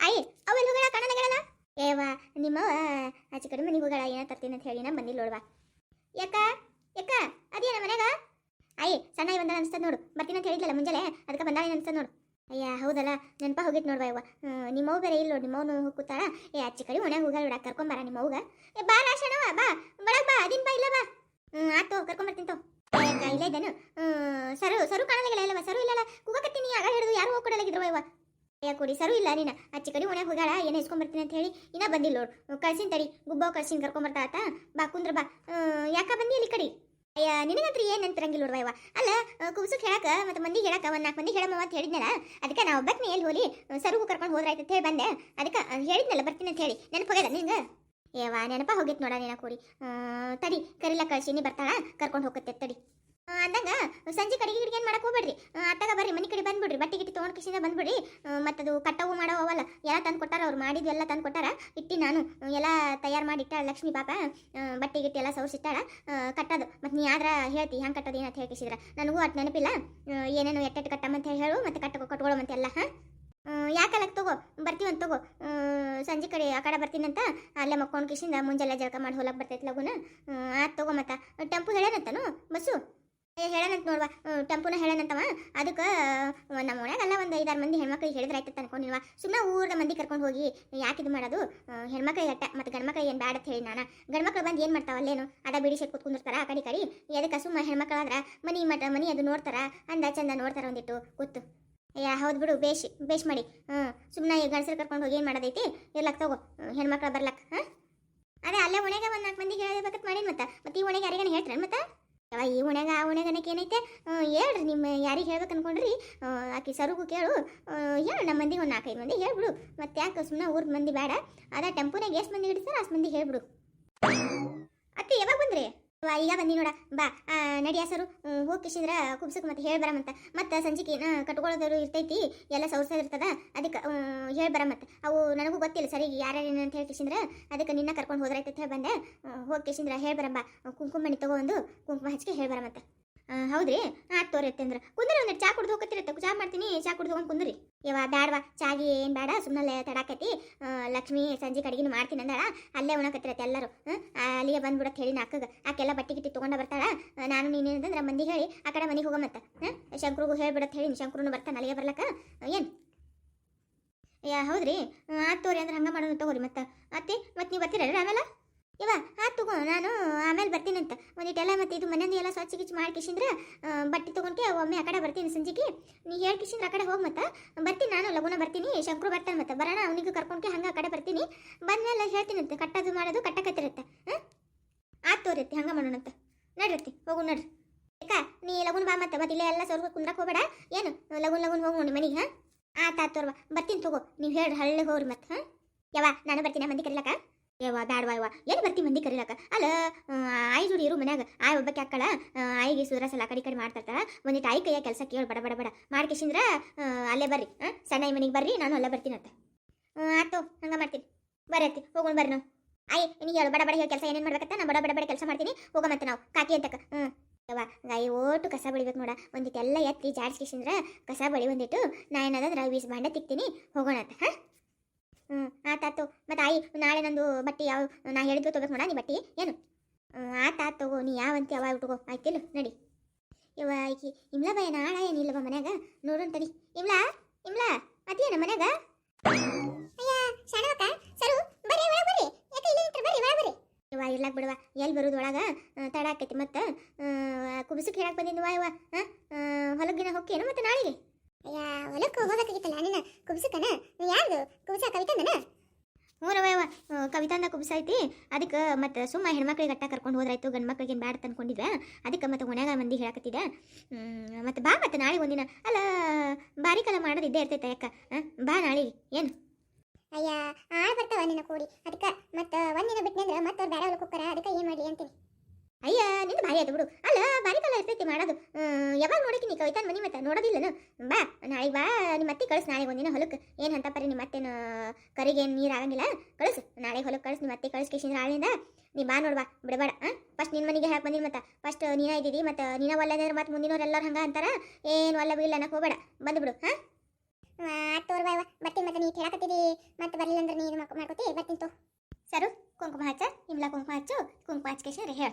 ಆಯಿ ಅವೆಲ್ಲ ಹೋಗಳ ಕಣ್ಣನಗಳಲ್ಲ ಏವಾ ನಿಮ್ಮ ಆಚೆ ಕಡೆ ಮನೆಗೆ ಹೋಗಳ ಏನ ತರ್ತೀನಿ ಅಂತ ಹೇಳಿ ನಾ ಬಂದಿಲ್ಲ ನೋಡ್ವಾ. ಯಾಕ ಯಾಕ, ಅದೇನ ಮನ್ಯಾಗ? ಆಯಿ ಸಣ್ಣ ಬಂದ ಅನ್ಸ್ತದ ನೋಡು, ಬರ್ತೀನಿ ಅಂತ ಹೇಳಿದ್ಲಲ್ಲ ಮುಂಜಾನೆ, ಅದಕ್ಕೆ ಬಂದಾಳೆ ಅನ್ಸ್ತದ ನೋಡು. ಅಯ್ಯ, ಹೌದಲ್ಲ, ನೆನಪ ಹೋಗಿತ್ತು ನೋಡ್ವಾ ಇವ ನಿಮ್ಮವ್ ಬೇರೆ ಇಲ್ಲ ನೋಡಿ ನಿಮ್ಮವನು ಕೂತಾಳ. ಏ, ಆಚೆ ಕಡೆ ಒಣಗ ಹೋಗಲ್ಲ ಬಿಡ ಕರ್ಕೊಂಬಾರ ನಿಮ್ಮವ್ಗ ಏ, ಬಾ ರಾಶನವ ಬಾ, ಒಳಗ್ ಬಾ, ಅದಿನ ಬಾ, ಇಲ್ಲ ಬಾ. ಹ್ಞೂ ಆತು ಕರ್ಕೊಂಬರ್ತೀನಿ ತೋ ಇಲ್ಲ ಇದ್ದಾನು? ಸರು ಸರು ಕಾಣಲಿಲ್ಲ ಇಲ್ಲವ ಸರು ಇಲ್ಲಲ್ಲ? ಕೂಗಕತ್ತೀನಿ ಆಗ ಹಿಡಿದು ಯಾರು ಹೋಗ್ಕೊಡಲಾಗಿದ್ರು ಇವ ಕೊಡಿ, ಸರು ಇಲ್ಲ ನೀನ. ಅಚ್ಚಿ ಕಡೆ ಒಣಗ ಹೋಗ್ಯಾಳ, ಏನು ಹೆಚ್ಕೊಂಬರ್ತೀನಿ ಅಂತ ಹೇಳಿ. ಇನ್ನ ಬಂದಿಲ್ಲ ನೋಡು. ಕಳ್ಸಿನ ತಡಿ. ಗುಬ್ಬವ್ ಕಳ್ಸಿನ ಕರ್ಕೊಂಬರ್ತಾ ಆತ. ಬಾ, ಕುಂದ್ರ ಬಾ. ಯಾಕ ಬಂದಿ ಇಲ್ಲಿ ಕಡಿ? ಅಯ್ಯ, ನಿನಗಂತ್ರ ಏನು ನೆನ್ಪಿರಂಗಿಲ್ಲ ನೋಡ್ವಾ ಇವ. ಅಲ್ಲ ಕುಬ್ಸಕ್ಕೆ ಹೇಳಕ ಮತ್ತೆ ಮಂದಿಗೆ ಹೇಳಕ ಒಂದು ನಾಲ್ಕು ಮಂದಿ ಹೇಳಮ್ಮ ಅಂತ ಹೇಳಿದ್ನಲ್ಲ. ಅದಕ್ಕೆ ನಾ ಒಬ್ಬಕ್ಕೆ ಎಲ್ಲಿ ಹೋಲಿ? ಸರುಗು ಕರ್ಕೊಂಡು ಹೋದ್ರಾಯ್ತು ಅಂತ ಹೇಳಿ ಬಂದೆ. ಅದಕ್ಕೆ ಹೇಳಿದ್ನಲ್ಲ ಬರ್ತೀನಿ ಅಂತ ಹೇಳಿ. ನೆನಪು ಹೋಗ್ಯದ ನಿಂಗೆ ಏವಾ ನೆನಪ ಹೋಗಿತ್ತು ನೋಡ ನೀನ ಕೂಡಿ. ತಡಿ, ಕರಿಲ ಕಳ್ಸಿನಿ ಬರ್ತಾಳ, ಕರ್ಕೊಂಡು ಹೋಗತ್ತೆ ತಡಿ. ಸಂಜೆ ಕಡೆಗೆ ಗಿಡಿಗೆ ಏನು ಮಾಡಕ್ಕೆ ಹೋಗ್ಬೇಡ್ರಿ? ಅತ್ತಾಗ ಬರ್ರಿ, ಮನೆ ಕಡೆ ಬಂದ್ಬಿಡ್ರಿ. ಬಟ್ಟೆ ಗಿಟ್ಟಿ ತೊಗೊಂಡು ಕಿಸಿಂದ ಬಂದ್ಬಿಡ್ರಿ ಮತ್ತು ಮತ್ತದು ಕಟ್ಟವು ಮಾಡವಲ್ಲ ಎಲ್ಲ ತಂದು ಕೊಟ್ಟಾರ, ಅವ್ರು ಮಾಡಿದ್ದು ಎಲ್ಲ ತಂದು ಕೊಟ್ಟಾರ. ಇಟ್ಟಿ ನಾನು, ಎಲ್ಲ ತಯಾರು ಮಾಡಿ ಇಟ್ಟಾಳ ಲಕ್ಷ್ಮಿ ಪಾಪ. ಬಟ್ಟೆ ಗಿಟ್ಟಿ ಎಲ್ಲ ಸವರ್ಸಿಟ್ಟಾಳ. ಕಟ್ಟೋದು. ಮತ್ತು ನೀ ಆದ್ರೆ ಹೇಳ್ತಿ, ಹೆಂಗೆ ಕಟ್ಟೋದು ಏನಂತ ಹೇಳ್ಕಿಸಿದ್ರ ನನಗೂ ಅಟ್ ನೆನಪಿಲ್ಲ. ಏನೇನು ಎಟ್ಟೆಟ್ಟು ಕಟ್ಟಮ್ಮಂತ ಹೇಳು ಮತ್ತು ಕಟ್ಟ ಕಟ್ಕೊಳ್ಳೋಮಂತ ಎಲ್ಲ, ಹಾಂ? ಯಾಕಲಕ್ಕೆ ತಗೋ? ಬರ್ತೀವಂತ ತಗೋ? ಸಂಜೆ ಕಡೆ ಆ ಕಡೆ ಬರ್ತೀನಂತ ಅಲ್ಲೇ ಮಕ್ಕೊಂಡು ಕಿಶಿಂದ ಮುಂಜಾನೆ ಜಳಕ ಮಾಡಿ ಹೊಲಕ್ಕೆ ಬರ್ತೈತಿ ಲಗುನ. ಆತ ತಗೋ ಮತ್ತೆ. ಟೆಂಪು ಹೇಳೇನಂತನು ಬಸ್ಸು ಏ ಹೇಳನಂತ ನೋಡ್ವಾ ಹ್ಮ್, ಟೆಂಪುನ ಹೇಳನಂತವ ಅದಕ್ಕೆ ನಮ್ಮ ಮನ್ಯಾಗೆಲ್ಲ ಒಂದು ಐದಾರು ಮಂದಿ ಹೆಣ್ಮಕ್ಳಿಗೆ ಹೇಳಿದ್ರೆ ಆಯ್ತಂತ ಅನ್ಕೊಂಡಿಲ್ವ ಸುಮ್ಮನೆ ಊರದ ಮಂದಿ ಕರ್ಕೊಂಡು ಹೋಗಿ ಯಾಕೆ ಇದು ಮಾಡೋದು ಆ, ಹೆಣ್ಮಕ್ಳಿಗೆ ಅಟ್ಟ ಮತ್ತು ಗಂಡ್ಮಕ್ಳಿಗೆ ಏನು ಬ್ಯಾಡ ಅಂತ ಹೇಳಿ ನಾನು ಗಂಡ್ಮಕ್ಳು ಬಂದು ಏನು ಮಾಡ್ತಾವ ಅಲ್ಲೇನು ಅದ ಬಿಡಿ ಸೆಟ್ ಕೂತ್ಕೊಂಡಿರ್ತಾರ ಎದಕ್ಕ ಈ ಸುಮ್ಮ ಹೆಣ್ಮಕ್ಳಾದ್ರ, ಮನಿ ಮಟ ಮನಿ ಅದು ನೋಡ್ತಾರ, ಅಂದ ಚಂದ ನೋಡ್ತಾರ ಒಂದಿಟ್ಟು, ಕೂತು. ಯಾ ಹೌದು ಬಿಡು, ಬೇಷ್ ಬೇಷ್ ಮಾಡಿ. ಹ್ಞೂ ಸುಮ್ಮನೆ ಗಂಡಸರು ಕರ್ಕೊಂಡು ಹೋಗಿ ಏನು ಮಾಡೋದೈತಿ? ಇರ್ಲಕ್ ತಗೋ ಹೆಣ್ಮಕ್ಳು ಬರ್ಲಕ್, ಹಾಂ? ಅದೇ ಅಲ್ಲೇ ಒಣಗ ಒಂದು ನಾಲ್ಕು ಮಂದಿಗೆ ಹೇಳ್ಬೇಕಂತ ಮಾಡೀನಿ ಮತ್ತೆ? ಮತ್ತೆ ಈ ಒಣೆಗೆ ಯಾರಿಗಾನ ಹೇಳ್ತಾರೆ ಮತ್ತೆ? ಯಾವ ಈ ಒಣಗ, ಆ ಒಣಗನಕ್ಕೆ ಏನೈತೆ? ಹೇಳ್ರಿ ನಿಮ್ಮ ಯಾರಿಗೆ ಹೇಳ್ಬೇಕು ಅನ್ಕೊಂಡ್ರಿ. ಆಕಿ ಸರುಗು ಕೇಳು. ಹೇಳು ನಮ್ಮ ಮಂದಿಗೆ ಒಂದು ನಾಲ್ಕೈದು ಮಂದಿ ಹೇಳ್ಬಿಡು. ಮತ್ತೆ ಯಾಕೆ ಸುಮ್ಮನೆ ಊರ್ ಮಂದಿ ಬೇಡ ಅದ ಟೆಂಪುನಾಗ ಎಷ್ಟು ಮಂದಿ ಹಿಡಿಸ್ತಾರೆ ಅಷ್ಟು ಮಂದಿ ಹೇಳ್ಬಿಡು. ಅತ್ತೆ, ಯಾವಾಗ ಬಂದ್ರಿ? ಈಗ ಬಂದಿ ನೋಡ. ಬಾ. ನಡಿಯ ಸರು ಹೋಗಿ ಕಿಶಿಂದ್ರ, ಕುಬ್ಸಕ್ ಮತ್ತೆ ಹೇಳಿ ಬರಮಂತ. ಮತ್ತೆ ಸಂಜಿಕೆ ಕಟ್ಕೊಳ್ಳೋದವ್ರು ಇರ್ತೈತಿ, ಎಲ್ಲ ಸೌರ್ಸೋದು ಇರ್ತದ, ಅದಕ್ಕೆ ಹೇಳಿ ಬರಮತ್ತೆ ಅವು ನನಗೂ ಗೊತ್ತಿಲ್ಲ ಸರಿ, ಯಾರ್ಯಾರೇನು ಅಂತ ಹೇಳಿ ಕಿಶಿಂದ್ರ. ಅದಕ್ಕೆ ನಿನ್ನ ಕರ್ಕೊಂಡು ಹೋದ್ರೈತೆ ಅಂತ ಹೇಳಿ ಬಂದೆ. ಹೋಗಿ ಕಿಶಿಂದ್ರ, ಹೇಳಿ ಬರಮ್ಮ ಕುಂಕುಮಣಿ ತಗೊಂಡು ಕುಂಕುಮ ಹಚ್ಕೆ ಹೇಳಿ ಬರಮತ್ತ ಹೌದ್ರಿ? ಆತ್ ಅತ್ತೆ ಅಂದ್ರೆ. ಕುಂದ್ರಿ ಒಂದೆರಡು ಚಾ ಕುಡ್ದು ಹೋಗತ್ತಿರತ್ತೆ ಚಾ ಮಾಡ್ತೀನಿ. ಚಾ ಕುಡ್ದು ಹೋಗಿ ಕುಂದ್ರಿ. ಯವ್ವ ಬ್ಯಾಡವಾ ಚಾಗಿ ಏನು ಬೇಡ ಸುಮ್ಮನೆ ತಡಾಕತಿ ಲಕ್ಷ್ಮಿ ಸಂಜೆ ಕಡೆಗಿನ ಮಾಡ್ತೀನಿ ಅಂದಾಳ. ಅಲ್ಲೇ ಉಣಕತ್ತಿರತ್ತೆ ಎಲ್ಲರೂ. ಅಲ್ಲಿಗೆ ಬಂದ್ಬಿಡತ್ ಹೇಳಿ ನಾಲ್ಕಾಗ ಆಕೆಲ್ಲ ಬಟ್ಟೆ ಗಿಟ್ಟಿ ತೊಗೊಂಡ ಬರ್ತಾಳ. ನಾನು ನಾನು ನೀನೇನಂದ್ರೆ ಮಂದಿ ಹೇಳಿ ಆ ಕಡೆ ಮನೆಗೆ ಹೋಗಮತ್ತ ಶಂಕ್ರಿಗೂ ಹೇಳ್ಬಿಡತ್ ಹೇಳಿ ಶಂಕ್ರುನು ಬರ್ತಾನೆ ಅಲ್ಲಿಗೆ ಬರ್ಲಕ್ಕ. ಏನು? ಯಾ, ಹೌದ್ರಿ? ಆತ್ ತೋರಿ ಅಂದ್ರೆ ಹಂಗೆ ಮಾಡೋಣ ತಗೋರಿ ಮತ್ತೆ. ಅತ್ತೆ ಮತ್ತೆ ನೀವು ಬರ್ತೀರಲ್ರಿ ಆಮೇಲೆ? ಇವ ಆ ತಗೋ, ನಾನು ಆಮೇಲೆ ಬರ್ತೀನಂತ. ಒಂದಿಟ್ಟೆಲ್ಲ ಮತ್ತೆ ಇದು ಮನೆಯಿಂದ ಎಲ್ಲ ಸ್ವಚ್ಛ ಗಿಚ್ಚ ಮಾಡಿ ಕಿಶಿಂದ್ರ ಬಟ್ಟೆ ತೊಗೊಂಡ್ಕೆ ಒಮ್ಮೆ ಆ ಕಡೆ ಬರ್ತೀನಿ ಸಂಜೆಗೆ. ನೀ ಹೇಳಿ ಕಿಶಿಂದ್ರ, ಆ ಕಡೆ ಹೋಗಿ ಮತ್ತೆ. ಬರ್ತೀನಿ ನಾನು, ಲಗುನ ಬರ್ತೀನಿ, ಶಂಕ್ರು ಬರ್ತಾನೆ ಮತ್ತೆ. ಬರೋಣ, ಅವನಿಗೂ ಕರ್ಕೊಂಡ್ಕೆ ಹಂಗೆ ಆ ಕಡೆ ಬರ್ತೀನಿ. ಬಂದ್ಮೇಲೆ ಹೇಳ್ತೀನಂತೆ, ಕಟ್ಟೋದು ಮಾಡೋದು ಕಟ್ಟಕತ್ತಿರತ್ತೆ ಹಾಂ? ಆತು ತೋರತ್ತೆ ಹಂಗೆ ಮಾಡೋಣಂತ. ನಡ್ರತ್ತಿ, ಹೋಗು ನಡ್ರಿ. ಅಕ್ಕ ನೀ ಲಗುನ ಬಾ ಮತ್ತೆ ಮತ್ತೆ ಇಲ್ಲೇ ಎಲ್ಲ ಸ್ವಲ್ಪ ಕುಂದ್ರಕ್ಕೆ ಹೋಗಬೇಡ. ಏನು, ಲಗುನ್ ಲಗುನ್ ಹೋಗು ನೋಡಿ ಮನೆಗೆ, ಹಾಂ? ಆಯ್ತು ತೋರ್ವ, ಬರ್ತೀನಿ ತಗೋ, ನೀವು ಹೇಳಿ ಹಳ್ಳಿಗೆ ಹೋಗ್ರಿ ಮತ್ತೆ, ಹಾಂ? ಯಾವ ನಾನು ಬರ್ತೀನಿ, ಮಂದಿ ಕರಿಲಕ್ಕ. ಯವ್ವ ದಾಡ್ವಾ ಯವ್ವ, ಎಲ್ಲಿ ಬರ್ತಿ ಮಂದಿ ಕರೀಲಕ್ಕ? ಅಲ್ಲ ಆಯಿ ಜೋಡಿ ಇರು ಮನ್ಯಾಗ. ಆಯ್ ಒಬ್ಬಕ್ಕೆ ಹಾಕಳ ಆಯಿಗೆ ಸುರಸಲ್ಲ ಆ ಕಡೆ ಈ ಕಡೆ ಮಾಡ್ತಾರ ಒಂದಿಟ್ಟು ಆಯಿ ಕೈಯ ಕೆಲಸ ಕೇಳಿ, ಬಡ ಬಡ ಬಡ. ಮಾಡ್ಕೇಶಿಂದ್ರ ಅಲ್ಲೇ ಬರ್ರಿ ಸಣ್ಣ ಸಣ್ಣ ಮನೆಗೆ ಬರ್ರಿ, ನಾನು ಅಲ್ಲೇ ಬರ್ತೀನಿ ಅಂತ. ಆಯ್ತು, ಹಂಗೆ ಮಾಡ್ತೀನಿ. ಬರತ್ತಿ ಹೋಗೋಣ ಬರ್ರಿ ನಾವು. ಆಯ್ ನೀ ಹೇಳು, ಬಡ ಬಡ ಹೇಳಿ, ಕೆಲಸ ಏನೇನು ಮಾಡ್ಬೇಕಂತ ನಾನು ಬಡ ಬಡ ಬಡ ಕೆಲಸ ಮಾಡ್ತೀನಿ. ಹೋಗೋ ಮತ್ತೆ ನಾವು, ಕಾಕಿ ಅಂತಕ್ಕ. ಹ್ಞೂ ಯವ್ವ ಗಾಯಿ ಓಟು ಕಸ ಬಳಿಬೇಕು ನೋಡ. ಒಂದಿಟ್ಟು ಎಲ್ಲ ಎತ್ತಿ ಜಾಡ್ಸ್ಕೇಶಿಂದ್ರ, ಕಸ ಬಳಿ ಒಂದಿಟ್ಟು ನಾ ಏನದಂದ್ರೆ ವೀಸ್ ಬಾಂಡೆ ತಿಕ್ತೀನಿ, ಹೋಗೋಣ ಅಂತ, ಹಾಂ? ಹ್ಞೂ ಆತಾತು ಮತ್ತೆ ಆಯಿ, ನಾಳೆ ನಂದು ಬಟ್ಟೆ ಯಾವ, ನಾ ಹೇಳಿದ್ರು ತೊಗೋಬೇಕು ನೋಡ ನೀ ಬಟ್ಟೆ, ಏನು? ಆತಾತು ಆತ್ ಆತ್ ತಗೋ, ನೀ ಯಾವಂತ ಯಾವಾಗ ಉಟ್ಕೋ. ಆಯ್ತಿಲ್ಲ ನಡಿ. ಇವ ಈಕಿ, ಇಮ್ಲಾ ಬಯ ನಾಳೆ ಏನಿಲ್ಲವ ಮನ್ಯಾಗ? ನೋಡೋಣ ತಡಿ. ಇಮ್ಲಾ ಇಮ್ಲಾ ಅದೇನ ಮನ್ಯಾಗ? ಅಯ್ಯ, ಶಾಣವಕ್ಕ, ಸರು, ಬರ್ರಿ, ಒಳಗೆ ಬರ್ರಿ. ಇಲ್ಲಿ ಬರ್ರಿ, ಒಳಗೆ ಬರ್ರಿ. ಇವ ಇರ್ಲಾಕ್ ಬಿಡವ. ಎಲ್ಲಿ ಬರೋದು ಒಳಗ? ತಡ ಆಕೈತಿ ಮತ್ತೆ. ಕುಬಿಸಕ್ಕೆ ಹೇಳಕ್ ಬಂದಿದ್ವಾ ಇವ ಹೊಲಗಿನ ಹೊಕ್ಕೇನು ಮತ್ತೆ ನಾಳೆಗೆ? ಅಯ್ಯ ಹೊಲಕ್ಕೆ ಹೋಗಬೇಕಾಗಿತ್ತಲ್ಲ ನಿನ್ನ ಕುಬ್ಸಕ್ಕನ? ಯಾರ್ದು? ಕುಬ್ಸ ಕವಿತಂದನ? ಹ್ಞೂ ರವ ಕವಿತಾಂದ ಕುಬ್ಸ ಐತಿ. ಅದಕ್ಕೆ ಮತ್ತೆ ಸುಮ್ಮ ಹೆಣ್ಮಕ್ಳಿಗೆ ಅಟ್ಟ ಕರ್ಕೊಂಡು ಹೋದ್ರಾಯ್ತು ಗಂಡು ಮಕ್ಳಿಗೆ ಏನು ಬ್ಯಾಡ ತಂದ್ಕೊಂಡಿದ್ವ ಅದಕ್ಕೆ ಮತ್ತೆ ಮನ್ಯಾಗ ಮಂದಿ ಹೇಳಕತ್ತಿದ್ದೆ. ಮತ್ತೆ ಬಾ ಮತ್ತೆ ನಾಳೆ ಒಂದಿನ. ಅಲ್ಲ ಬಾರಿಕಲ್ಲ ಮಾಡೋದು ಇದ್ದೇ ಇರ್ತೈತೆ ಯಾಕ? ಬಾ ನಾಳೆ. ಏನು? ಅಯ್ಯ ಆಳ್ ಬರ್ತಾವ ನಿನ್ನ ಕೂಡಿ. ಅದಕ್ಕೆ ಮತ್ತೆ ಒಂದಿನ ಬಿಟ್ನಂದ್ರ ಮತ್ತೆ ಅವ್ರ ಬ್ಯಾಡ ಹೊಲಕ್ ಹೋಗ್ತಾರ. ಅದಕ್ಕ ಏನ್ ಮಾಡ್ಲಿ ಅಂತೀನಿ. ಅಯ್ಯ ನಿಂದು ಭಾರಿ ಆಯ್ತು ಬಿಡು. ಅಲ್ಲ ಬಾರಿಕಲ್ಲ ಇರ್ತೈತಿ ಮಾಡೋದು. ಮಾಡದು ಯಾವಾಗ ನೋಡಕ್ಕೆ ನೀ ಕವಿತಾನ್ ಮನಿ ಮತ್ತೆ? ನೋಡೋದಿಲ್ಲನು? ಬಾ ನಾಳೆಗೆ ಬಾ ನಿಮ್ಮ ಅತ್ತೆ ಕಳಿಸ್ ನಾಳೆಗೆ ಒಂದಿನ ಹೊಲಕ್ಕೆ ಏನು ಅಂತ ಪರಿ ನಿಮ್ಮ ಅತ್ತೆನ ಕರಿಗೆ ಏನು ನೀರು ಆಗಂಗಿಲ್ಲ? ಕಳಿಸು. ನಾಳೆಗೆ ಹೊಲಕ್ಕೆ ಕಳಿಸ್ ನಿಮ್ಮ ಅತ್ತೆ ಕಳಿಸ್ಕೇಶಿಂದ್ರ ಆಳಿಂದ ನೀ ಬಾ ನೋಡ್ಬಾ ಬಿಡಬೇಡ. ಹಾಂ? ಫಸ್ಟ್ ನಿನ್ನ ಮನೆಗೆ ಹಾಕಿ ಬಂದಿನಿ ಮತ್ತೆ. ಫಸ್ಟ್ ನೀನ ಇದ್ದೀರಿ ಮತ್ತು ನೀನ ಒಲ್ಲದ್ರೆ ಮತ್ತೆ ಮುಂದಿನವ್ರು ಎಲ್ಲರೂ ಹಂಗೆ ಅಂತಾರ? ಏನು ಒಲ್ಲ ಬಿಲ್ಲ ಅನ್ನಕ್ಕೆ ಹೋಗಬೇಡ. ಬಂದುಬಿಡು ಹಾಂ? ತೋರ್ ಬಾಯ್ ಬರ್ತೀನಿ ಮತ್ತೆ ನೀ ಹೇಳಕತ್ತೀರಿ ಮತ್ತೆ ಬರಲಿಲ್ಲ ಅಂದ್ರೆ ನೀನು ಮಾಡ್ಕೋತಿ. ಬರ್ತೀನಿ ತೋ. ಸರು ಕುಂಕುಮ ಹಚ್ಚ ಇಮ್ಲ ಕುಂಕುಮ ಹಚ್ಚು. ಕುಂಕುಮ ಹಚ್ಕೇಶನ್ ಹೇಳ.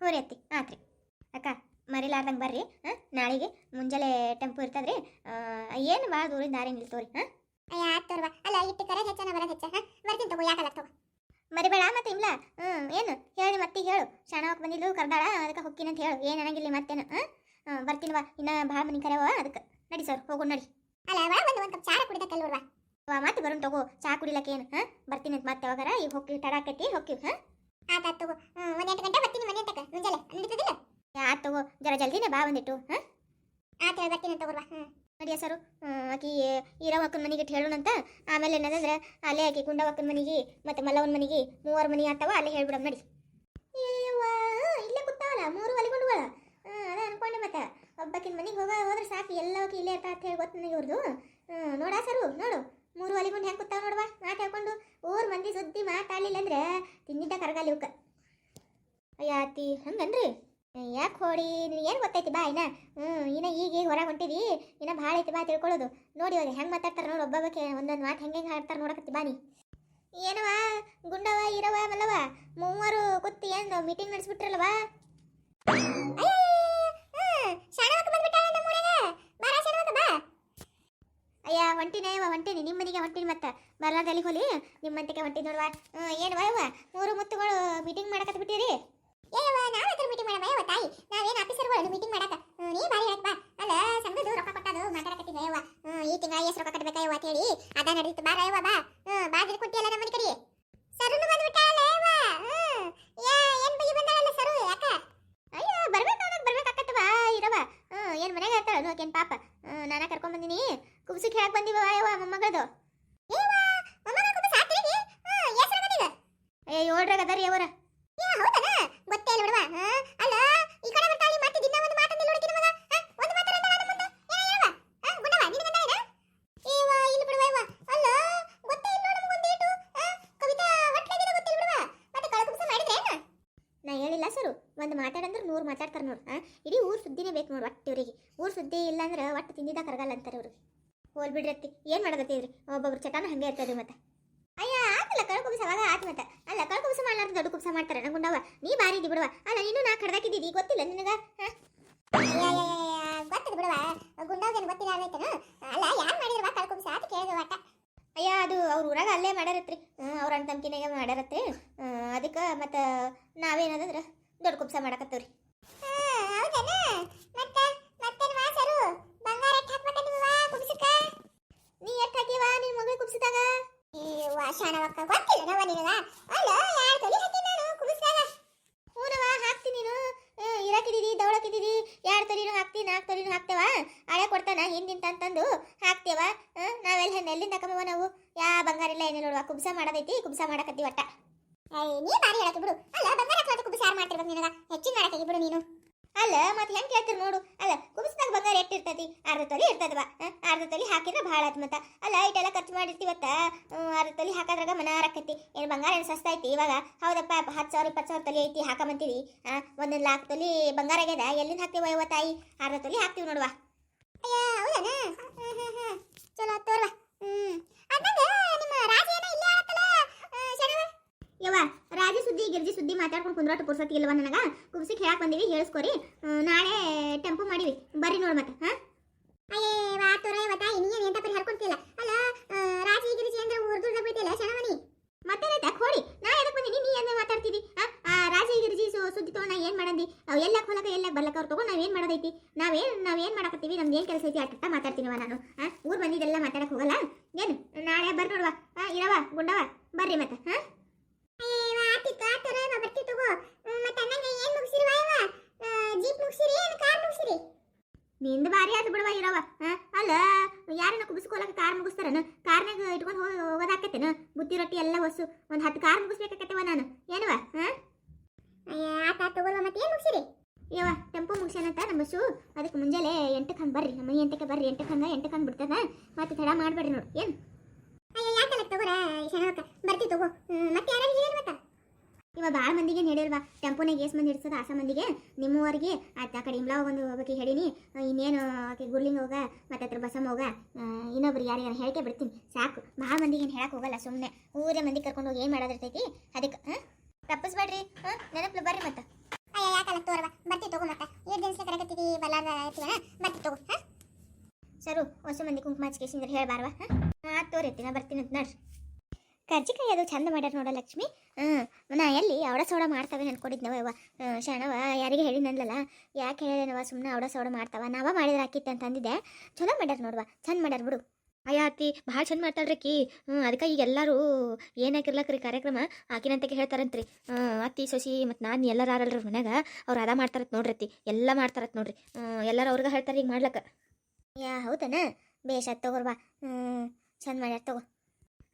ಹೋರಿ ಅತ್ತಿ ಆತ್ರಿ. ಅಕ್ಕ ಮರಿಲಾರ್ದಂಗೆ ಬರ್ರಿ ಹಾಂ? ನಾಳೆಗೆ ಮುಂಜಾನೆ ಟೆಂಪು ಇರ್ತದ್ರಿ ಏನು ಭಾಳ ದೂರಿಂದ ದಾರಿ ನಿಲ್ತೋರಿ ಹಾಂ? ಅಯ್ಯ ಆತ್ ಅಲ್ಲ ಇಟ್ಟು ಕರೆ ಹೆಚ್ಚನ ಬರೋದು ಹೆಚ್ಚ ಹಾಂ? ಬರ್ತೀನಿ ತಗೋ ಯಾಕಲ್ಲ ತಗೋ. ಮರಿಬೇಡ ಮತ್ತೆ ಇಮ್ಲ. ಹ್ಞೂ ಏನು? ಹೇಳಿ ಮತ್ತೆ ಹೇಳು. ಶಾಣವಕ್ಕೆ ಬಂದಿದ್ದು ಕರ್ದಾಳ ಅದಕ್ಕೆ ಹೊಕ್ಕಿನ ಅಂತ ಹೇಳು. ಏನು ಅನ್ನಂಗಿಲ್ಲ ಮತ್ತೇನು ಹಾಂ? ಬರ್ತೀನಿ ಬಾ ಇನ್ನ ಭಾಳ ಮನೆ ಕರೆವ ಅದಕ್ಕೆ. ನಡಿ ಸರ್ ಹೋಗು ನಡಿ. ಅಲ್ಲ ಒಳಗೆ ಬಂದು ಒಂದು ಕಪ್ ನೋಡ್ವಾ ವಾ ಮತ್ತೆ ಬರೋಣ ತಗೋ. ಚಾ ಕುಡಿಲಕ್ಕೆ ಏನು ಹಾಂ? ಬರ್ತೀನಿ ಅಂತ ಮತ್ತೆ ಯಾವಾಗಾರ ಈಗ ಹೋಗಿ ತಡಾಕೈತಿ ಹೋಗ್ತೀವಿ ಹಾಂ? ಆತ ತಗೋ. ಒಂದ್ ಎಂಟು ಗಂಟೆ ಬರ್ತೀನಿ ಮನೆ ತಕ ಮುಂಜಾನೆ ನಡೀತದಿಲ್ಲ ಆತ್ ತಗೋ. ಜರ ಜಲ್ದಿನೇ ಬಾ ಬಂದಿಟ್ಟು ಹಾಂ? ಆತ ಹೇಳಿ ಬರ್ತೀನಿ ತಗೋರ್ವಾ ಹ್ಮ್. ನಡಿಯ ಸರು ಆಕಿ ಈರವಕ್ಕನ ಮನೆಗೆ ಹೇಳೋಣ ಹೇಳೋಣಂತ. ಆಮೇಲೆ ಏನದಂದ್ರೆ ಅಲ್ಲೇ ಆಕಿ ಗುಂಡವಕ್ಕನ ಮನೆಗೆ ಮತ್ತೆ ಮಲ್ಲವನ ಮನೆಗೆ ಮೂವರು ಮನೆ ಆಗ್ತಾವ ಅಲ್ಲೇ ಹೇಳ್ಬಿಡಮ್ ನಡಿ. ಇಲ್ಲೇ ಕೂತಾವಲ್ಲ ಮೂರು ಒಲಿಗೊಂಡುವಳ ಅದೇ ಅನ್ಕೊಂಡೆ ಮತ್ತೆ. ಒಬ್ಬಕ್ಕಿನ ಮನೆಗೆ ಹೋಗ ಹೋದ್ರೆ ಸಾಕು ಎಲ್ಲವಕ್ಕೆ ಇಲ್ಲೇ ಅಂತ ಹೇಳಿ ಗೊತ್ತು ನನಗೆ ಇವ್ರದ್ದು ನೋಡ ಸರು ನೋಡು ಮೂರು ಒಲಿಗೊಂಡು ಹೆಂಗೆ ಕೂತಾವ ನೋಡುವ ಮಾತು ಹೇಳ್ಕೊಂಡು ಊರ್ ಮಂದಿ ಸುದ್ದಿ ಮಾತಾಡಲಿಲ್ಲ ಅಂದ್ರೆ ತಿನ್ನಿದ್ದ ಕರಗಾಲಿ ಇವಕ್ಕ ಅಯ್ಯಾತಿ ಹಂಗನ್ರಿ? ಯಾಕೆ ಹೋಡಿ ಏನು ಗೊತ್ತೈತಿ ಬಾ ಇನ್ನ. ಹ್ಞೂ ಇನ್ನ ಈಗ ಈಗ ಹೊರಗೆ ಹೊಂಟಿದಿ. ಇನ್ನ ಭಾಳ ಐತಿ ಬಾ ತಿಳ್ಕೊಳ್ಳೋದು. ನೋಡಿ ಇವಾಗ ಹೆಂಗೆ ಮಾತಾಡ್ತಾರೆ ನೋಡಿ ಒಬ್ಬೊಬ್ಬಕ್ಕೆ ಒಂದೊಂದು ಮಾತು ಹೆಂಗೆ ಹೆಂಗೆ ಹಾಡ್ತಾರೆ ನೋಡಕತ್ತಿ ಬಾನಿ ಏನವ ಗುಂಡವ ಇರವ ಮಲ್ಲವ ಮೂವರು ಕುತ್ತಿ ಏನು ಮೀಟಿಂಗ್ ನಡೆಸ್ಬಿಟ್ರಲ್ವ? ಅಯ್ಯ, ಹೊಂಟಿನೇ ಯವ್ವ ಹೊಂಟಿನಿ. ನಿಮ್ಮ ಮನೆಗೆ ಹೊಂಟಿನಿ ಮತ್ತೆ. ಬರ್ಲಾರ್ದ ಎಲ್ಲಿಗೆ ಹೋಲಿ? ನಿಮ್ಮ ಮಂತಿಗೆ ಹೊಂಟಿನಿ ನೋಡುವ ಏನು ಯವ್ವ ಮೂರು ಮುತ್ತುಗಳು ಮೀಟಿಂಗ್ ಮಾಡಕತ್ ಬಿಟ್ಟಿರಿ ಏಯವ್ವ ನಾವ್ ಯಾಕೆ ಮೀಟಿಂಗ್ ತಾಯಿ. ಮೀಟಿಂಗ್ ಮಾಡಕ ನೀ ಬಾರಿ ಹೇಳಕ್ ಬಾ. ಅಲ್ಲ, ಸಂಘದ್ದು ರೊಕ್ಕ ಕೊಟ್ಟದು ಮಾತಾಡಕತ್ತಿದ್ದೆ ಈ ತಿಂಗಳ ಎಷ್ಟು ರೊಕ್ಕ ಅಂತ ಹೇಳಿ. ಅದ ನಡೀತು, ಬಾರ ಯವ್ವ, ಬಾ. ಹ್ಮ್, ಬಾಗಿಲು ಕೊಟ್ಟಿಯಲ್ಲ ನಮ್ಮ ಮನೆ ಕಡೆ ಸರುನು ಬಂದ್ಬಿಟ್ಟಾಳ ಯವ್ವ ಹ್ಮ್ ಯಾ ಏನ್ ಬಗಿ ಬಂದಾಳಲ್ಲ ಸರು ಯಾಕ ಅಯ್ಯ ಬರ್ಬೇಕಾದಾಗ ಬರ್ಬೇಕಾಕತ್ತವ ಇರವ ಹ್ಞೂ ಏನು ಮನೆಗೆ ಇರ್ತಾಳ ನೋಕೇನು ಪಾಪ ಹ್ಞೂ ನಾನ ಕರ್ಕೊಂಬಂದಿನಿ ಕುಬ್ಸಿಗೆ ಹೇಳಕ್ ಬಂದಿವ ಯವ್ವ ಮೊಮ್ಮಗಳದು ಯವ್ವ ಮೊಮ್ಮಗ ಕುಬ ಸಾತ್ರಿಗಿ ಹ್ಮ್ ಎಸ್ರು ಬಂದಿದ ಏ ಏಳ್ರಾಗ ಅದರಿ ಅವರ ಯಾ ಹೌದನ ಗೊತ್ತೇ ಇಲ್ಲ ಬಿಡವ ಹಾ ಅಲ್ಲ ಈ ಕಡೆ ಬರ್ತಾಳಿ ಮತ್ತೆ ದಿನ ಒಂದು ಮಾತಂದಿಲ್ಲ ನೋಡಿಕಿನ ಮಗ ಹಾ ಒಂದು ಮಾತ್ರ ಅಂದಳ ನಮ್ಮ ಮುಂದೆ ಏ ಯವ್ವ ಹಾ ಗುಂಡವ ನಿನ್ನ ಬಂದಾಳಿನ ಏವ ಇಲ್ಲ ಬಿಡವ ಯವ್ವ ಅಲ್ಲ ಗೊತ್ತೇ ಇಲ್ಲ ನೋಡು ನಮಗೊಂದು ಏಟು ಹಾ ಕವಿತಾ ಹೊಟ್ಲಾಗಿದ ಗೊತ್ತಿಲ್ಲ ಬಿಡವ ಮತ್ತೆ ಕಳಕುಂಸ ಮಾಡಿದ್ರೆ ಏನ ನಾ ಹೇಳಿಲ್ಲ ಸರು ಒಂದು ಮಾತಾಡಂದ್ರೆ ನೂರು ಮಾತಾಡ್ತಾರೆ ನೋಡು ಹಾಂ ಇಡೀ ಊರು ಸುದ್ದಿನೇ ಬೇಕು ನೋಡಿ ಒಟ್ಟು ಇವರಿಗೆ. ಊರು ಸುದ್ದಿ ಇಲ್ಲ ಅಂದ್ರೆ ಒಟ್ಟು ತಿಂದಿದ್ದ ಕರಗಲ್ಲ ಅಂತಾರೆ ಇವ್ರಿಗೆ ಹೋಲ್ ಬಿಡ್ರತ್ತಿ, ಏನು ಮಾಡೋದತ್ತಿದ್ರಿ ಒಬ್ಬೊಬ್ರು ಚಟಾನ ಹಂಗೆ ಇರ್ತದೆ ಮತ್ತೆ. ಅಯ್ಯ ಆಗಲ್ಲ ಕಳ್ಕುಬ್ಸ ಅವಾಗ ಆತ್ ಮತ್ತೆ. ಅಲ್ಲ ಕಳ್ಕುಬ್ಸ ಮಾಡ್ಲಾರ್ದು ದೊಡ್ಡ ಕುಬ್ಸ ಮಾಡ್ತಾರೆ ನಂಗುಂಡವ ನೀ ಬಾರಿ ಇದ್ದಿ ಬಿಡುವ ಅಲ್ಲ, ನೀನು ನಾ ಕಡ್ದಾಕಿದ್ದಿದ್ದಿ ಗೊತ್ತಿಲ್ಲ ನಿನಗ? ಹಾಂ ಗೊತ್ತದ ಬಿಡುವ ಗುಂಡವ್ಗೇನು ಗೊತ್ತಿಲ್ಲ ಅಲ್ಲೈತನ ಅಲ್ಲ, ಯಾರು ಮಾಡಿದ್ರವ ಕಳಕುಂಸ ಅಂತ ಕೇಳಿದ ಆಟ ಅಯ್ಯ, ಅದು ಅವ್ರ ಊರಾಗ ಅಲ್ಲೇ ಮಾಡ್ಯಾರತ್ರಿ ಅವ್ರ ಅಣ್ಣ ತಮ್ಕಿನಾಗ ಮಾಡ್ಯಾರತ್ರಿ ಅದಕ್ಕೆ ಮತ್ತು ನಾವೇನದಂದ್ರೆ ದೊಡ್ಡ ಕುಪ್ಸ ಮಾಡಕತ್ತವ್ರಿ. ಹೌದನ? ನೀ ಎಷ್ಟು ಹಾಕಿವ ನಿನ್ನ ಮಗಳು ಕುಪ್ಸಿದಾಗ ಈ ವಾಶಾಣವಕ್ಕ ಗೊತ್ತಿಲ್ಲ ನವ ನಿನಗ ಅಲ್ಲ, ಯಾರು ತೊಲಿ ಹಾಕಿ ನಾನು ಕುಂಸದಾಗ ಹೂನವ ಹಾಕ್ತೀನಿ ನೀನು. ಇರಾಕಿದ್ದೀರಿ ದವಳಕಿದ್ದೀರಿ ಎರಡು ತೊಲಿನೂ ಹಾಕ್ತಿ ನಾಲ್ಕು ತೊಲಿನೂ ಹಾಕ್ತೇವ? ಹಳೆ ಕೊಡ್ತಾನ, ಹಿಂದಿಂತ ಅಂತಂದು ಹಾಕ್ತೇವ? ನಾವೆಲ್ಲ ಎಲ್ಲಿಂದ ಹಾಕಮವ ನಾವು? ಯಾ ಬಂಗಾರ ಇಲ್ಲ ಏನಿಲ್ಲ ನೋಡುವ, ಕುಬ್ಸ ಮಾಡೋದೈತಿ, ಕುಬ್ಸ ಮಾಡಕತ್ತಿ ಒಟ್ಟ ನೀ ಬಾರಿ ಹೇಳಕ್ಕೆ ಬಿಡು. ಅಲ್ಲ ಯಾರು ಮಾಡ್ತಿರ್ಬೇಕು ನಿನಗ? ಹೆಚ್ಚಿನ ಮಾಡಕ್ಕೆ ಬಿಡು ನೀನು. ಅಲ್ಲ, ಮತ್ತೆ ಹೆಂಗೆ ಕೇಳ್ತೀರಿ ನೋಡು. ಅಲ್ಲ, ಕುಬ್ಸದಾಗ ಬಂಗಾರ ಎಷ್ಟು ಇರ್ತೈತಿ? ಅರ್ಧ ತೊಲಿ ಇರ್ತದವ? ಅರ್ಧ ತೊಲಿ ಹಾಕಿದ್ರೆ ಭಾಳ ಆತ್ ಮತ್ತ. ಅಲ್ಲ ಇಟ್ಟೆಲ್ಲ ಖರ್ಚು ಮಾಡಿರ್ತೀವತ್ತ ಅರ್ಧ ತೊಲಿ ಹಾಕೋದ್ರಾಗ ಮನ ಏನು ಬಂಗಾರ ಏನು ಸಸ್ತ ಐತಿ ಇವಾಗ? ಹೌದಪ್ಪ, ಹತ್ತು ಸಾವಿರ, ಇಪ್ಪತ್ತು ಸಾವಿರ ತೊಲಿ ಐತಿ ಹಾಕಮಂತೀವಿ. ಒಂದೊಂದು ಲಾಕ್ ತೊಲಿ ಬಂಗಾರ ಆಗ್ಯದ? ಎಲ್ಲಿಂದ ಹಾಕ್ತೀವ ಇವ ತಾಯಿ? ಅರ್ಧ ತೊಲಿ ಹಾಕ್ತೀವಿ ನೋಡುವ. ಅಯ್ಯ, ಹೌದನ. ಚಲೋ ತೋರ್ವ. ಹ್ಮ್. ಅದಂಗ ನಿಮ್ಮ ರಾಜ ಯವ್ವ ರಾಜಿ ಸುದ್ದಿ ಗಿರ್ಜಿ ಸುದ್ದಿ ಮಾತಾಡ್ಕೊಂಡು ಕುಂದ್ರಾಟ ಪುರ್ಸತಿ ಇಲ್ವ ನನಗ? ಕುಬ್ಸಿಗೆ ಹೇಳಕ್ ಬಂದಿವಿ ಹೇಳಿಸ್ಕೊರಿ. ಹ್ಮ್, ನಾಳೆ ಟೆಂಪು ಮಾಡಿವಿ. ಬರ್ರಿ ನೋಡ್ ಮತ್ತೆ ಹಾ? ಅಯ್ಯೇ ವಾ ತೋರ ತಾಯಿ ಇನ್ನೇನು ಎಂತ ಪರಿ ಅಲ್ಲ ರಾಜ ಗಿರಿಜಿ ಅಂದ್ರೆ ಉರ್ದುರ್ದ ಬಿಟ್ಟಿಲ್ಲ ಶರಣವನಿ ಮತ್ತೇನೈತೆ ಕೊಡಿ ನಾ ಎದಕ್ ಬಂದಿನಿ ನೀ ಏನೇ ಮಾತಾಡ್ತಿದಿ ಆ, ಆ ರಾಜಿ ಗಿರ್ಜಿ ಸು- ಸುದ್ದಿ ತಗೊಂಡ್ ನಾ ಏನ್ ಮಾಡಂದಿ ಅವ್ ಎಲ್ಲ ಹೊಲಕ ಎಲ್ಲ ಬರ್ಲಕ ಅವ್ರು ತಗೊಂಡ್ ನಾವೇನ್ ಮಾಡೋದೈತಿ ನಾವೇನ್ ನಾವೇನ್ ಮಾಡಕತ್ತೀವಿ ನಮ್ದು ಏನ್ ಕೆಲಸ ಐತಿ ಅಟ್ಟ ಮಾತಾಡ್ತೀನಿವ ನಾನು ಆ ಊರ್ ಬಂದಿದ್ದೆಲ್ಲ ಮಾತಾಡಕ್ ಹೋಗಲ್ಲ ಏನು ನಾಳೆ ಬರ್ರಿ ನೋಡುವ ಹಾ ಇರವ ಗುಂಡವ ಬರ್ರಿ ಮತ್ತೆ ಹಾ ಅಯ್ಯೇ ಆತಿತ್ತು ಆತೋರ ಬರ್ತಿ ತಗೋ ಹ್ಮ್, ಮತ್ತೆ ಅನ್ನಂಗೆ ಏನ್ ಮುಗಿಸಿರಿ ವಾಯವ ಜೀಪ್ ಮುಗಿಸಿರಿ ಏನು ಕಾರ್ ಮುಗಿಸಿರಿ ನಿಂದ ಬಾರಿ ಆತು ಬಿಡವ ಇರವ ಹಾ ಅಲ್ಲ ಯಾರನ್ನ ಕುಬಿಸ್ಕೊಳಕ್ಕೆ ಕಾರ್ ಮುಗಿಸ್ತಾರನ? ಕಾರ್ನಾಗ ಇಟ್ಕೊಂಡು ಹೋಗಿ ಹೋಗೋದಾಕತ್ತೇನ ಬುತ್ತಿ ರೊಟ್ಟಿ ಎಲ್ಲ ಹೊಸು ಒಂದ್ ಹತ್ತು ಕಾರ್ ಮುಗಿಸ್ಬೇಕಾಕತ್ತೇವ ನಾನು. ಏನವ ಹಾ? ಅಯ್ಯ ಆತ ತಗೊಳ್ವ ಮತ್ತೆ ಏನು ಮುಗಿಸಿರಿ? ಯವ್ವ ಟೆಂಪೋ ಮುಗಿಸ್ಯಾನಂತ ನಮ್ಮ ಬಸ್ಸು ಅದಕ್ಕೆ ಮುಂಜಾನೆ ಎಂಟಕ್ಕೆ ಹಂಗೆ ಬರ್ರಿ. ನಮ್ಮ ಎಂಟಕ್ಕೆ ಬರ್ರಿ. ಎಂಟಕ್ಕೆ ಹಂಗೆ ಎಂಟಕ್ಕೆ ಹಂಗೆ ಬಿಡ್ತದ ಮತ್ತೆ ತಡ ಮಾಡಬೇಡ್ರಿ ನೋಡಿ. ಏನು? ಅಯ್ಯ ಯಾಕಲ್ಲ ತಗೋರ ಶರಣವಕ್ಕ ಬರ್ತಿ ತಗೋ. ಮತ್ತೆ ಯಾರು ಹೇಳಿ ಮತ್ತ ಇವ ಭಾಳ ಮಂದಿಗೆ ಹೇಳಿಲ್ವಾ ಟೆಂಪೋನಾಗ ಏಸ್ ಮಂದಿ ಹಿಡ್ಸದ ಆಸ ಮಂದಿಗೆ? ನಿಮ್ಮವರಿಗೆ. ಆಯ್ತು ಆ ಕಡೆ ಇಮ್ಲಾ ಒಂದು ಹೋಗಕ್ಕೆ ಹೇಳೀನಿ. ಇನ್ನೇನು ಆಕೆ ಗುರ್ಲಿಂಗ್ ಹೋಗ ಮತ್ತೆ ಹತ್ರ ಬಸಮ್ ಹೋಗ ಇನ್ನೊಬ್ರು ಯಾರಿಗಾರ ಹೇಳ್ಕೆ ಬಿಡ್ತೀನಿ. ಸಾಕು. ಭಾಳ ಮಂದಿಗೆ ಏನು ಹೇಳಕ್ಕೆ ಹೋಗಲ್ಲ ಸುಮ್ಮನೆ ಊರೇ ಮಂದಿ ಕರ್ಕೊಂಡು ಹೋಗಿ ಏನು ಮಾಡೋದಿರ್ತೈತಿ? ಅದಕ್ಕೆ ಹಾಂ? ತಪ್ಪಿಸ್ಬೇಡ್ರಿ. ಹಾಂ? ನೆನಪು ಬರ್ರಿ ಮತ್ತೆ. ಅಯ್ಯ ಯಾಕಲ್ಲ ತೋರವ? ಬರ್ತಿ ತಗೋ ಮತ್ತೆ. ಏಳು ದಿನ ಇರ್ತೀವನ ಬರ್ತಿ ತಗೋ ಹಾ? ಸರು ಹೊಸ ಮಂದಿ ಕುಂಕುಮ ಹಚ್ಕೇಸಿಂದ್ರೆ ಹೇಳಬಾರ್ವಾ ಹಾಂ? ಹಾಂ ತೋರೈತಿ ನಾ ಬರ್ತೀನಿ ಅಂತ ನೋಡ್ರಿ. ಕರ್ಜಿಕಾಯಿ ಅದು ಚಂದ ಮಾಡ್ಯಾರ ನೋಡ ಲಕ್ಷ್ಮಿ. ಹ್ಞೂ ನಾ ಎಲ್ಲಿ ಅವಡ ಸೋಡ ಮಾಡ್ತಾವೆ ಅನ್ಕೊಂಡಿದ್ನವ ಇವ ಶಾಣವ ಯಾರಿಗೆ ಹೇಳಿನಲ್ಲ ಯಾಕೆ ಹೇಳಿದನವ ಸುಮ್ಮನೆ ಅವಡ ಸೋಡ ಮಾಡ್ತಾವ. ನಾವ ಮಾಡಿದ್ರೆ ಹಾಕಿತ್ತೆ ಅಂತ ಚಲೋ ಮಾಡ್ಯಾರ ನೋಡ್ವಾ, ಚಂದ ಮಾಡ್ಯಾರ ಬಿಡು. ಅಯ್ಯ ಅತ್ತಿ ಭಾಳ ಚಂದ ಮಾಡ್ತಾಳ್ರಿ ಹ್ಞೂ ಅದಕ್ಕೆ ಈಗ ಎಲ್ಲರೂ ರೀ ಕಾರ್ಯಕ್ರಮ? ಆಕಿನಂತಕ್ಕೆ ಹೇಳ್ತಾರಂತ್ರಿ. ಅತ್ತಿ, ಸೊಸಿ ಮತ್ತು ನಾನು ಎಲ್ಲರೂ ಆರಲ್ರಿ ಮನ್ಯಾಗ. ಅವ್ರು ಅದ ಮಾಡ್ತಾರತ್ ನೋಡ್ರಿ ಅತ್ತಿ. ಎಲ್ಲ ಮಾಡ್ತಾರತ್ ನೋಡ್ರಿ. ಎಲ್ಲರೂ ಅವ್ರಿಗೆ ಹೇಳ್ತಾರೆ ಈಗ ಮಾಡ್ಲಕ್ಕ. ಯಾ, ಹೌದನ? ಬೇಷ್ ಆತ್ ತಗೋರ್ವಾ ಹ್ಞೂ ಚಂದ ಮಾಡ್ಯಾರ ತಗೋ.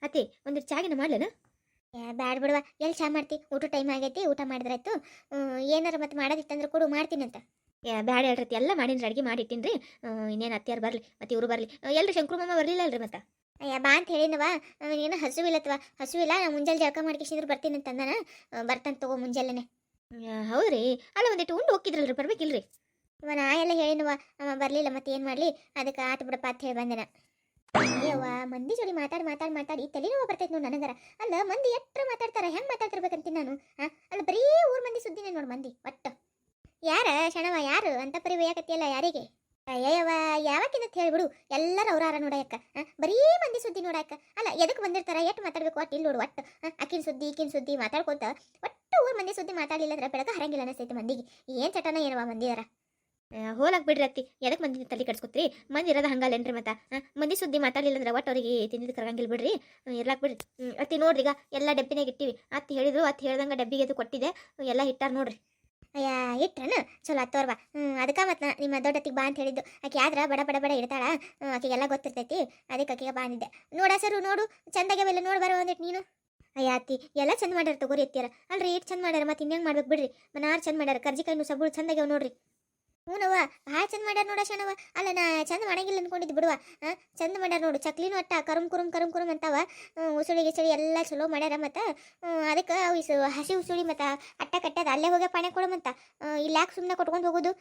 ಅತ್ತಿ ಒಂದು ಚಾಗಿನ ಮಾಡ್ಲೇನ? ಬ್ಯಾಡ್ ಬಿಡುವ ಎಲ್ಲಿ ಚಾ ಮಾಡ್ತಿ? ಊಟ ಟೈಮ್ ಆಗೈತಿ ಊಟ ಮಾಡಿದ್ರಾಯ್ತು. ಏನಾರ ಮತ್ತೆ ಮಾಡೋದಿತ್ತಂದ್ರೆ ಕೊಡು ಮಾಡ್ತೀನಂತ ಬ್ಯಾಡ ಹೇಳ್ರತಿ ಎಲ್ಲ ಮಾಡಿನ ಅಡ್ಗೆ ಮಾಡಿಟ್ಟಿನ್ರಿ. ಇನ್ನೇನು ಅತ್ತಿಯಾರು ಬರಲಿ ಮತ್ತೆ ಇವರು ಬರಲಿ. ಎಲ್ರಿ ಶಂಕರು ಮಾಮ ಬರಲಿಲ್ಲ ಅಲ್ರಿ ಮತ್ತೆ? ಅಯ್ಯ ಬಾ ಅಂತ ಹೇಳಿನವ ಏನು ಹಸುವಿಲ್ಲತ್ವ ಹಸುವಿಲ್ಲ ನಾ ಮುಂಜಾನೆ ಜಳಕ ಮಾಡ್ಕಿಸಿದ್ರೆ ಬರ್ತೀನಿ ಅಂತ ಅಂದಾನ. ಬರ್ತಾನೆ ತಗೋ ಮುಂಜಾನೆ ಹೌದ್ರಿ. ಅಲ್ಲ ಒಂದಿಟ್ಟು ಉಂಡು ಹೋಗಿದ್ರಲ್ರಿ ಬರ್ಬೇಕಿಲ್ರಿ? ಇವ ನಾ ಎಲ್ಲ ಹೇಳಿನವ ಅವ ಬರಲಿಲ್ಲ ಮತ್ತೆ ಏನು ಮಾಡಲಿ ಅದಕ್ಕೆ ಆತು ಬಿಡಪ್ಪ ಅಂತ ಹೇಳಿ ಬಂದೆನ. ಅಯ್ಯವ್ವ, ಮಂದಿ ಜೋಡಿ ಮಾತಾಡಿ ಮಾತಾಡಿ ಮಾತಾಡಿ ತಲೆನೋವು ಬರ್ತೈತೆ ನೋಡಿ ನನಗರ. ಅಲ್ಲ, ಮಂದಿ ಎಟ್ರ ಮಾತಾಡ್ತಾರ, ಹೆಂಗ್ ಮಾತಾಡ್ತಿರ್ಬೇಕಂತೀನಿ ನಾನು? ಅಲ್ಲ, ಬರೀ ಊರ್ ಮಂದಿ ಸುದ್ದಿನೇ ನೋಡಿ ಮಂದಿ, ಒಟ್ಟು. ಯಾರ ಶಣವ, ಯಾರು? ಅಂತ ಪರಿ ಬೇಯಕತ್ತಿಯಲ್ಲ ಯಾರಿಗೆ? ಅಯ್ಯವ್ವ ಯಾವಕ್ಕಿಂತ ಹೇಳ್ಬಿಡು, ಎಲ್ಲರೂ ಅವ್ರಾರ ನೋಡಕ್ಕ ಬರೀ ಮಂದಿ ಸುದ್ದಿ ನೋಡಕ್ಕ ಅಲ್ಲ ಎದಕ್ಕೆ ಬಂದಿರ್ತಾರ ಎಷ್ಟು ಮಾತಾಡ್ಬೇಕು ಒಟ್ಟು ಇಲ್ಲಿ ನೋಡು, ಒಟ್ಟು. ಅಕ್ಕಿನ ಸುದ್ದಿ ಈಕಿನ ಸುದ್ದಿ ಮಾತಾಡ್ಕೊತ, ಒಟ್ಟು ಊರ್ ಮಂದಿ ಸುದ್ದಿ ಮಾತಾಡಲಿಲ್ಲ ಅಂದ್ರೆ ಬೆಳಕ ಹರಂಗಿಲ್ಲ ಅನಿಸ್ತೈತೆ ಮಂದಿಗೆ. ಏನ್ ಚಟನ ಏನವ ಮಂದಿದಾರ? ಹೋಲಾಕ್ ಬಿಡ್ರಿ ಅತ್ತಿ. ಎದಕ್ಕೆ ಮಂದಿ ತಲೆ ಕಟ್ಸ್ಕೊತ್ರಿ ಮಂದಿ ಇರೋದು ಹಂಗಲ್ಲೇನ್ರಿ ಮತ್ತೆ? ಮಂದಿ ಸುದ್ದಿ ಮಾತಾಡಲಿಲ್ಲ ಅಂದ್ರೆ ಒಟ್ಟು ಅವ್ರಿಗೆ ತಿಂದಿದ್ದು ಕರಂಗಿಲ್ಲ ಬಿಡ್ರಿ. ಇರ್ಲಾಕ್ ಬಿಡ್ರಿ. ಅತ್ತಿ ನೋಡ್ರಿ ಈಗ ಎಲ್ಲ ಡಬ್ಬಿನಾಗ ಇಟ್ಟಿವಿ. ಅತ್ತಿ ಹೇಳಿದ್ರು ಅತ್ತಿ ಹೇಳ್ದಂಗೆ ಡಬ್ಬಿಗೆ ಅದು ಕೊಟ್ಟಿದೆ. ಎಲ್ಲ ಇಟ್ಟಾರ ನೋಡ್ರಿ. ಅಯ್ಯ ಇಟ್ರನ? ಚಲೋ ಹತ್ತೋರ್ವ ಹ್ಞೂ ಅದಕ್ಕೆ ಮತ್ತೆ ನಿಮ್ಮ ದೊಡ್ಡತ್ತಿಗೆ ಬಾ ಅಂತ ಹೇಳಿದ್ದು. ಆಕೆ ಆದ್ರೆ ಬಡ ಬಡ ಬಡ ಇಡ್ತಾಳ ಹ್ಮ್, ಆಕೆಗೆಲ್ಲ ಗೊತ್ತಿರ್ತೈತಿ. ಅದಕ್ಕೆ ಆಕೆಗೆ ಬಂದಿದ್ದೆ ನೋಡ ಸರು ನೋಡು. ಚಂದಾಗ್ಯಾವೆಲ್ಲ ನೋಡಿ ಬರೋ ಒಂದಿಟ್ಟು ನೀನು. ಅಯ್ಯ ಅತ್ತಿ ಎಲ್ಲ ಚಂದ ಮಾಡ್ಯಾರ ತಗೋರಿ ಎತ್ತಿಯಾರ ಅಲ್ರಿ ಇಟ್ಟು ಚಂದ ಮಾಡ್ಯಾರ ಮತ್ತೆ ಇನ್ನೇನು ಮಾಡ್ಬೇಕು ಬಿಡ್ರಿ. ಮನಾರ್ ಚಂದ ಮಾಡ್ಯಾರ. ಕರ್ಜಿಕಾಯಿನೂ ಸಬ್ಬಳು ಚಂದಾಗ್ಯಾವ ನೋಡ್ರಿ. ಹ್ಞೂನವ್ವ ಭಾಳ ಚಂದ ಮಾಡ್ಯಾರ ನೋಡ ಶಣವ ಅಲ್ಲ, ನಾ ಚಂದ ಮಾಡಂಗಿಲ್ಲ ಅನ್ಕೊಂಡಿದ್ದು ಬಿಡುವ. ಚಂದ ಮಾಡ್ಯಾರ ನೋಡು, ಚಕ್ಲಿನೂ ಅಟ್ಟ, ಕರುಮ್ ಕುರುಮ್ ಕರುಮ್ ಕುರುಮ್ ಅಂತಾವ. ಉಸುಳಿ ಗಿಸುಳಿ ಎಲ್ಲ ಚಲೋ ಮಾಡ್ಯಾರ ಮತ್ತು. ಅದಕ್ಕೆ ಇಸು, ಹಸಿ ಉಸುಳಿ ಮತ್ತು, ಅಟ್ಟ ಕಟ್ಟದ ಅಲ್ಲೇ ಹೋಗಿ ಪಾಣೆ ಕೊಡಮಂತ ಇಲ್ಲಿ ಯಾಕೆ ಸುಮ್ಮನೆ ಕೊಟ್ಕೊಂಡು ಹೋಗೋದು?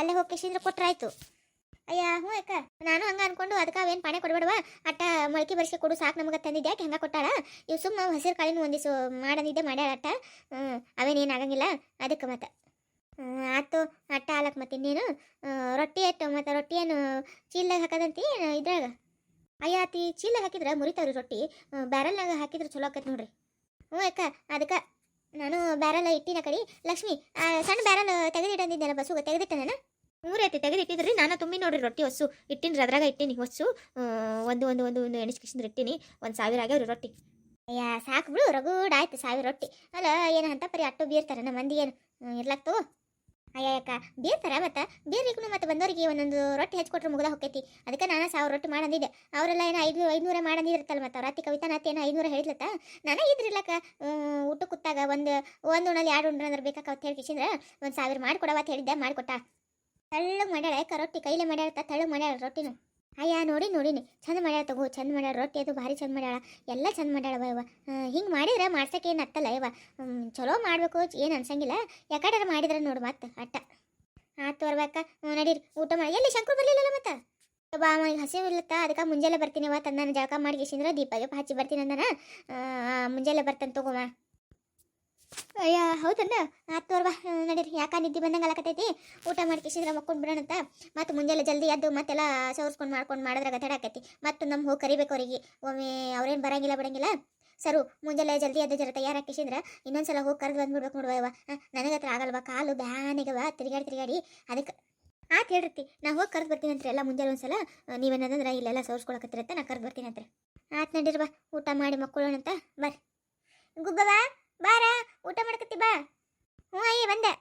ಅಲ್ಲೇ ಹೋಗಿ ಕಿಶಿಂದ್ರೆ ಕೊಟ್ರಾಯ್ತು ಅಯ್ಯ, ಹ್ಞೂ ಅಕ್ಕ. ನಾನು ಹಂಗೆ ಅನ್ಕೊಂಡು ಅದಕ್ಕೆ ಅವೇನು ಪಾಣೆ ಕೊಡಬೇಡವ ಅಟ್ಟ ಮೊಳಕೆ ಬರ್ಸಿ ಕೊಡು, ಸಾಕು ನಮಗೆ ತಂದಿದ್ದೆ ಯಾಕೆ ಹೆಂಗೆ ಕೊಟ್ಟಾಳ? ಇವು ಸುಮ್ಮ ಹಸಿರು ಕಾಳಿನ ಒಂದಿಸು ಮಾಡಂದಿದ್ದೆ ಮಾಡ್ಯಾಳ ಅಟ್ಟ ಅವೇನೇನು ಆಗಂಗಿಲ್ಲ. ಅದಕ್ಕೆ ಮತ್ತೆ. ಆತು ಅಟ್ಟ ಹಾಲಕ್ಕೆ ಮತ್ತೆ ಇನ್ನೇನು? ರೊಟ್ಟಿ ಆಯ್ತು ಮತ್ತು ಏನು ಚೀಲ್ದಾಗ ಹಾಕದಂತಿ ಇದ್ರಾಗ? ಅಯ್ಯ, ಆತಿ ಚೀಲ್ದಾಗ ಹಾಕಿದ್ರೆ ಮುರಿತಾವ್ರಿ ರೊಟ್ಟಿ. ಬ್ಯಾರಲ್ನಾಗ ಹಾಕಿದ್ರೆ ಚಲೋ ಆಕೈತೆ ನೋಡ್ರಿ. ಹ್ಞೂ ಅಕ್ಕ ಅದಕ್ಕೆ ನಾನು ಬ್ಯಾರಲ್ ಇಟ್ಟಿನ ಕಡೆ, ಲಕ್ಷ್ಮಿ ಸಣ್ಣ ಬ್ಯಾರಲ್ ತೆಗೆದಿಟ್ಟಂದಿದ್ದೆಲ್ಲ ಬಸ್ಸುಗೆ ತೆಗೆದಿಟ್ಟೆ ನಾನು? ಮೂರು ಐತಿ ತೆಗೆದಿಟ್ಟಿದ್ರಿ, ನಾನು ತುಂಬಿ ನೋಡ್ರಿ ರೊಟ್ಟಿ ಹೊಸ್ಸು. ಇಟ್ಟಿನ್ರಿ, ಅದ್ರಾಗ ಇಟ್ಟಿನಿ ಹೊಸ್ಸು. ಒಂದು ಒಂದು ಒಂದು ಒಂದು ಎಣಿಸ್ಕಿಸಿದ್ರೆ ಇಟ್ಟಿನಿ, ಒಂದು ಸಾವಿರ ಆಗ್ಯಾವ್ರಿ ರೊಟ್ಟಿ. ಅಯ್ಯ, ಸಾಕು ಬಿಡು, ರಗೂಡ್ ಆಯ್ತು ಸಾವಿರ ರೊಟ್ಟಿ. ಅಲ್ಲ, ಏನು ಅಂತ ಪರಿ ಅಟ್ಟು ಬೀರ್ತಾರೆ ನಮ್ಮ ಮಂದಿ ಏನು? ಇರ್ಲಾಕ್ತು ಅಯ್ಯ ಬೇಸರ ಮತ್ತೆ. ಬೀರ್ಲಿಕ್ಕೂ ಮತ್ತೆ ಬಂದವರಿಗೆ ಒಂದೊಂದು ರೊಟ್ಟಿ ಹಚ್ಕೊಟ್ರೆ ಮುಗ್ದ ಹೊಕ್ಕೈತಿ. ಅದಕ್ಕೆ ನಾನು ಸಾವಿರ ರೊಟ್ಟಿ ಮಾಡಂದಿದ್ದೆ. ಅವರೆಲ್ಲ ಏನು ಐದು ಐದುನೂರ ಮಾಡಂದಿರ್ತಲ್ಲ ಮತ್ತೆ. ಅತ್ತಿ ಕವಿತಾ ನಾತಿ ಏನೋ ಐದುನೂರ ಹೇಳಿದ್ಲತ್ತ? ನಾನು ಇದ್ರಿಲ್ಲಕ್ಕ. ಊಟ ಕೂತಾಗ ಒಂದು ಒಂದು ಉಣ್ಣಲ್ಲಿ ಎರಡು ಉಂಡ್ರ ಅಂದ್ರೆ ಬೇಕಾಕ ಅಂತ ಹೇಳಿ ಕಿಶಿಂದ್ರೆ, ಒಂದು ಸಾವಿರ ಮಾಡಿಕೊಡವ ಅಂತ ಹೇಳಿದ್ದೆ, ಮಾಡಿಕೊಟ್ಟ. ತಳ್ಳು ಮಾಡ್ಯಾಳ ಯಾಕ ರೊಟ್ಟಿ, ಕೈಲೇ ಮಾಡ್ಯಾಳ ತಳ್ಳು ಮಾಡ್ಯಾಳ ರೊಟ್ಟಿನ. ಅಯ್ಯ ನೋಡಿ ನೋಡಿನಿ. ಚಂದ ಮಾಡ್ಯಾಳ ತಗೋ, ಚಂದ ಮಾಡ್ಯಾಳ, ರೊಟ್ಟಿ ಅದು ಭಾರಿ ಚಂದ ಮಾಡ್ಯಾಳ. ಎಲ್ಲ ಚಂದ ಮಾಡ್ಯಾಳ ಇವ. ಹಿಂಗೆ ಮಾಡಿದ್ರೆ ಮಾಡ್ಸಕ್ಕೆ ಏನು ಹತ್ತಲ್ಲ ಇವ. ಚಲೋ ಮಾಡಬೇಕು, ಏನು ಅನ್ಸಂಗಿಲ್ಲ. ಯಾಕಡೆ ಮಾಡಿದ್ರೆ ನೋಡು ಮತ್ತೆ, ಅಟ್ಟ. ಆತು ಬರ್ಬೇಕ ನಡೀರಿ, ಊಟ ಮಾಡಿ. ಎಲ್ಲಿ ಶಂಕು ಬರಲಿಲ್ಲಲ್ಲ ಮತ್ತೆ? ಬಾ ಅವ ಈಗ ಹಸಿವಿಲ್ಲತ್ತ ಅದಕ್ಕೆ ಮುಂಜಾನೆ ಬರ್ತೀನಿ ಅವತ್ತು ನಾನು ಜಳಕ ಮಾಡಿ ಗಿಸಿಂದ್ರೆ ದೀಪ ದೀಪ ಹಚ್ಚಿ ಬರ್ತೀನಿ ಅಂದನ. ಮುಂಜಾನೆ ಬರ್ತಾನೆ ತಗೋಮ ಅಯ್ಯ ಹೌದನ್ನ ಆತು ಬರ್ಬಾ ನಡೀರಿ, ಯಾಕ ನಿದ್ದೆ ಬಂದಂಗೆ ಅಲಕತೈತಿ ಊಟ ಮಾಡಿ ಕಿಸಿದ್ರೆ ಮಕ್ಕೊಂಡು ಬಿಡೋಣಂತ. ಮತ್ತು ಮುಂಜಾನೆ ಜಲ್ದಿ ಎದ್ದು ಮತ್ತೆಲ್ಲ ಸವರ್ಸ್ಕೊಂಡು ಮಾಡ್ಕೊಂಡು ಮಾಡಿದ್ರೆ ಗದಡ ಆಕೈತಿ. ಮತ್ತು ನಮ್ಮ ಹೋಗಿ ಕರಿಬೇಕು ಅವ್ರಿಗೆ. ಒಮ್ಮೆ ಅವ್ರೇನು ಬರಂಗಿಲ್ಲ ಬಿಡಂಗಿಲ್ಲ. ಸರು, ಮುಂಜಾನೆ ಜಲ್ದಿ ಎದ್ದು ಜರ ತಯಾರಾಕಿಸಿದ್ರೆ ಇನ್ನೊಂದ್ಸಲ ಹೋಗಿ ಕರೆದು ಬಂದ್ಬಿಡ್ಬೇಕು ನೋಡುವ ನನಗೆ ಹತ್ರ ಆಗಲ್ವಾ? ಕಾಲು ಬ್ಯಾನಿಗವ ತಿರುಗಾಡಿ ತಿರುಗಾಡಿ ಅದಕ್ಕೆ ಆತು ಹೇಳಿರ್ತಿ, ನಾ ಹೋಗಿ ಕರೆದು ಬರ್ತೀನಿ ಅಂತ್ರಿ. ಎಲ್ಲ ಮುಂಜಾನೆ ಒಂದ್ಸಲ ನೀವೇನಂದ್ರೆ ಇಲ್ಲೆಲ್ಲ ಸೋರ್ಸ್ಕೊಳಕತ್ತಿರತ್ತೆ ನಾನು ಕರೆದು ಬರ್ತೀನಿ ಅಂತ್ರಿ. ಆತು ನಡೀರ್ವಾ ಊಟ ಮಾಡಿ ಮಕ್ಕಳೋಣಂತ ಬರ್ರಿ. ಬಾರ ಊಟ ಮಾಡಕತ್ತಿ ಬಾ ಹ್ಞೂ ಅಯ್ಯ ಬಂದೆ